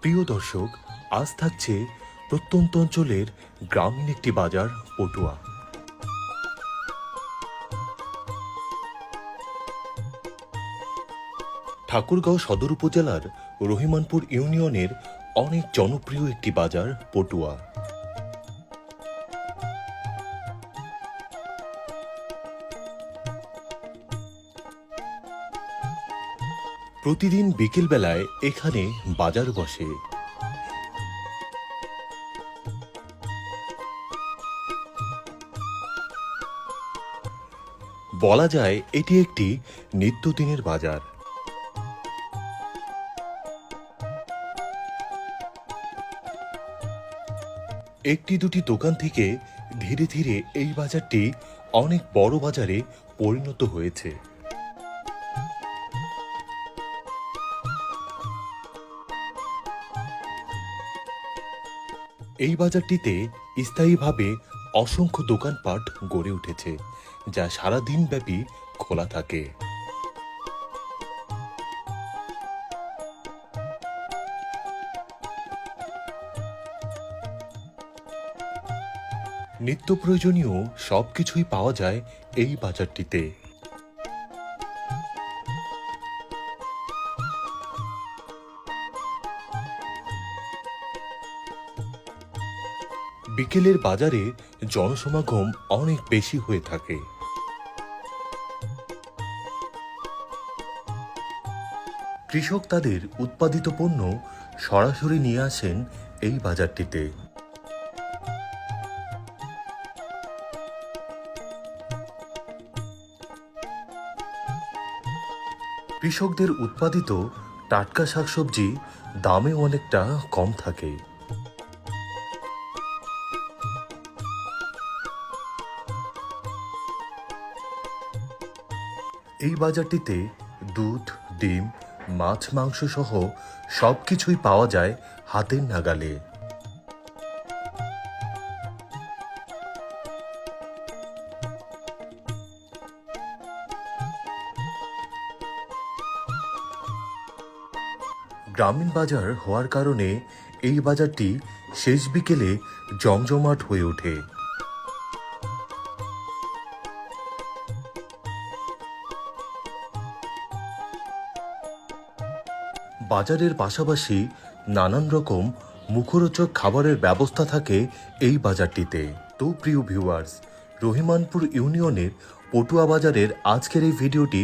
প্রিয় দর্শক, আজ থাকছে প্রত্যন্ত অঞ্চলের গ্রামীণ একটি বাজার, পটুয়া। ঠাকুরগাঁও সদর উপজেলার রহিমানপুর ইউনিয়নের অনেক জনপ্রিয় একটি বাজার, পটুয়া। প্রতিদিন বিকেলবেলায় এখানে বাজার বসে। বলা যায় এটি একটি নিত্যদিনের বাজার। একটি দুটি দোকান থেকে ধীরে ধীরে এই বাজারটি অনেক বড় বাজারে পরিণত হয়েছে। এই বাজারটিতে স্থায়ীভাবে অসংখ্য দোকানপাট গড়ে উঠেছে, যা সারা দিন ব্যাপী খোলা থাকে। নিত্য প্রয়োজনীয় সবকিছুই পাওয়া যায় এই বাজারটিতে। বিকেলের বাজারে জনসমাগম অনেক বেশি হয়ে থাকে। কৃষক তাদের উৎপাদিত পণ্য সরাসরি নিয়ে আসেন এই বাজারটিতে। কৃষকদের উৎপাদিত টাটকা শাকসবজি দামে অনেকটা কম থাকে। এই বাজারটিতে দুধ, ডিম, মাছ, মাংস সহ সবকিছুই পাওয়া যায় হাতের নাগালে। গ্রামীণ বাজার হওয়ার কারণে এই বাজারটি শেষ বিকেলে জমজমাট হয়ে ওঠে। বাজারের পাশাপাশি নানান রকম মুখরোচক খাবারের ব্যবস্থা থাকে এই বাজারটিতে। তো প্রিয় ভিউয়ার্স, রহিমানপুর ইউনিয়নের পটুয়া বাজারের আজকের এই ভিডিওটি